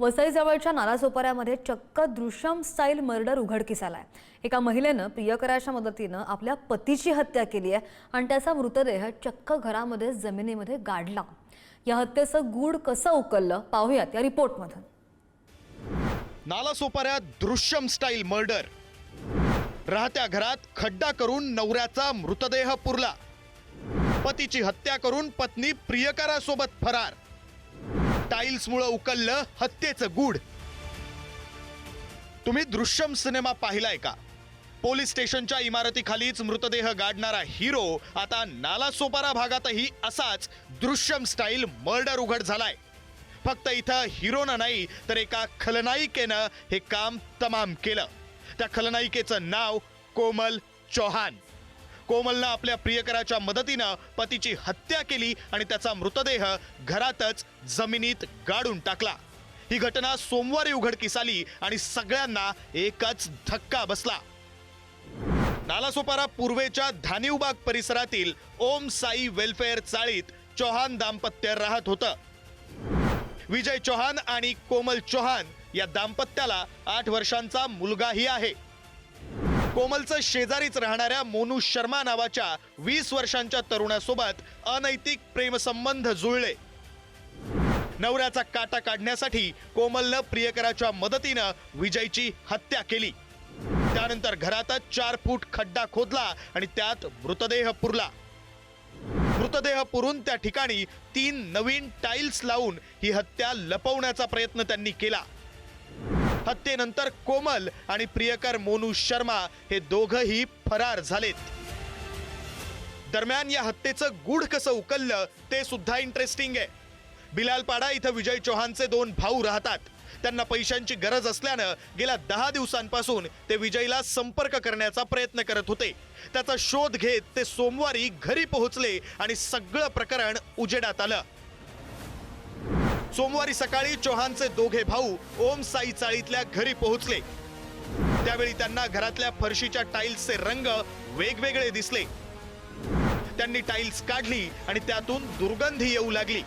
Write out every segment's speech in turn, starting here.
वसईजवळच्या नालासोपाऱ्यामध्ये चक्क Drishyam style murder उघडकीस आलाय. एका महिलेनं प्रियकराच्या मदतीनं आपल्या पतीची हत्या केली आहे आणि त्याचा मृतदेह चक्क घरामध्ये जमिनीमध्ये गाडला. या हत्येचं गूढ कसं उकललं पाहूयात या रिपोर्टमधून. नालासोपाऱ्यात दृश्यम स्टाईल मर्डर. राहत्या घरात खड्डा करून नवऱ्याचा मृतदेह पुरला. पतीची हत्या करून पत्नी प्रियकरासोबत फरार. टाईल्समुळं उकललं हत्येचं गूढ. तुम्ही दृश्यम सिनेमा पाहिलाय का? पोलीस स्टेशनच्या इमारतीखालीच मृतदेह गाडणारा हिरो आता नालासोपारा भागातही असाच दृश्यम स्टाईल मर्डर उघड झालाय. फक्त इथं हिरोनं नाही तर एका खलनायिकेनं हे काम तमाम केलं. त्या खलनायिकेचं नाव कोमल चौहान. कोमलनं आपल्या प्रियकराच्या मदतीनं पतीची हत्या केली आणि त्याचा मृतदेह घरातच जमिनीत गाडून टाकला. ही घटना सोमवारी उघडकीस आली आणि सगळ्यांना एकच धक्का बसला. नालासोपारा पूर्वेच्या धानिवबाग परिसरातील ओम साई वेलफेअर चाळीत चौहान दाम्पत्य राहत होतं. विजय चौहान आणि कोमल चौहान या दाम्पत्याला आठ वर्षांचा मुलगाही आहे. कोमलचं शेजारीच राहणाऱ्या मोनू शर्मा नावाच्या वीस वर्षांच्या तरुणासोबत अनैतिक प्रेमसंबंध जुळले. नवऱ्याचा काटा काढण्यासाठी कोमलनं प्रियकराच्या मदतीनं विजयची हत्या केली. त्यानंतर घरातच चार फूट खड्डा खोदला आणि त्यात मृतदेह पुरला. मृतदेह पुरून त्या ठिकाणी तीन नवीन टाईल्स लावून ही हत्या लपवण्याचा प्रयत्न त्यांनी केला. हत्येनंतर कोमल आणि प्रियकर मोनू शर्मा हे दोघही फरार झालेत. दरम्यान या हत्येचं गूढ कसं उकललं ते सुद्धा इंटरेस्टिंग आहे. बिलालपाडा इथं विजय चौहानचे दोन भाऊ राहतात. त्यांना पैशांची गरज असल्यानं गेल्या दहा दिवसांपासून ते विजयला संपर्क करण्याचा प्रयत्न करत होते. त्याचा शोध घेत ते सोमवारी घरी पोहोचले आणि सगळं प्रकरण उजेडात आलं. सोमवारी सकाळी चौहानचे दोघे भाऊ ओम साई चाळीतल्या घरी पोहोचले. त्यावेळी त्यांना घरातल्या फरशीच्या टाईल्सचे रंग वेगवेगळे दिसले. त्यांनी टाईल्स काढली आणि त्यातून दुर्गंधी येऊ लागली.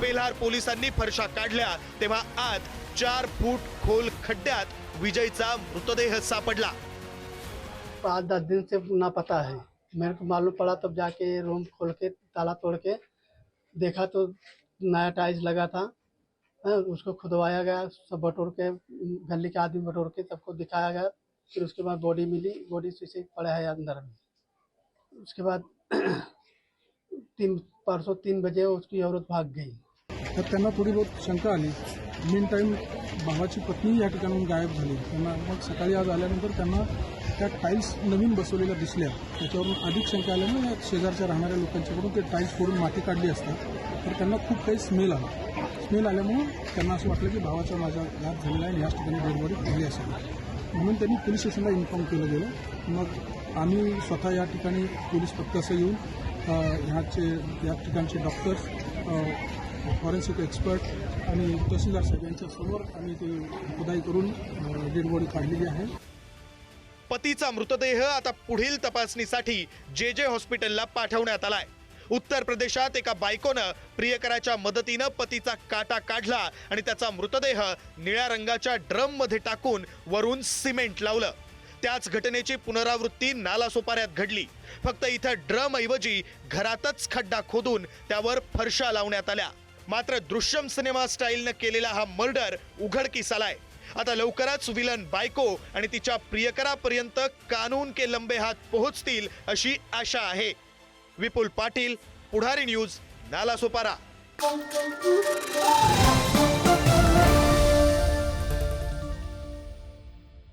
बेल्हार पोलिसांनी फरशा काढल्या तेव्हा आत चार फूट खोल खड्ड्यात विजयचा मृतदेह सापडला. पाँच दस दिन से ना पता है मेरे को मालूम पड़ा तब जाके रूम खोल के ताला तोड़ के देखा तो नया टाइल्स लगा था हाँ, उसको खुदवाया गया सब बटोर के गली के आदमी बटोर के सबको दिखाया गया फिर उसके बाद बॉडी मिली बॉडी से पड़ा है अंदर में। उसके बाद तीन परसों तीन बजे उसकी औरत भाग गई। तर त्यांना थोडी बहुत शंका आली मेन टाईम भावाची पत्नी या ठिकाणाहून गायब झाली त्यांना मग सकाळी आज त्यांना त्या टाईल्स नवीन बसवलेल्या दिसल्या. त्याच्यावरून अधिक शंका आल्यानं या शेजारच्या राहणाऱ्या लोकांच्याकडून ते टाईल्स फोडून माती काढली असतात तर त्यांना खूप काही स्मेल आला. स्मेल आल्यामुळं त्यांना असं वाटलं की भावाचा माझा घात झालेला आहे आणि याच ठिकाणी डेडबॉडी पडली असेल. म्हणून त्यांनी पोलीस स्टेशनला इन्फॉर्म केलं गेलं. मग आम्ही स्वतः या ठिकाणी पोलीस पथकासह येऊन ह्याचे या ठिकाणचे डॉक्टर्स फॉरेन्सिक एक्सपर्ट आणि तहसीलदार साहेबांच्या समोर आम्ही ते खुदाई करून डेड बॉडी काढलेली आहे. पतीचा मृतदेह आता पुढील तपासणीसाठी जे जे हॉस्पिटलला पाठवण्यात आलाय. उत्तर प्रदेशात एका बायकोनं प्रियकराच्या मदतीनं पतीचा काटा काढला आणि त्याचा मृतदेह निळ्या रंगाच्या ड्रममध्ये टाकून वरून सिमेंट लावलं. त्याच घटनेची पुनरावृत्ती नालासोपाऱ्यात घडली. फक्त इथं ड्रम ऐवजी घरातच खड्डा खोदून त्यावर फरशा लावण्यात आल्या. मात्र दृश्यम सिनेमा स्टाईलनं केलेला हा मर्डर उघडकीस आलाय. आता लवकरच विलन बायको आणि तिच्या प्रियकरापर्यंत कानून के लंबे हात पोहोचतील अशी आशा आहे. विपुल पाटील पुढारी न्यूज नालासोपारा.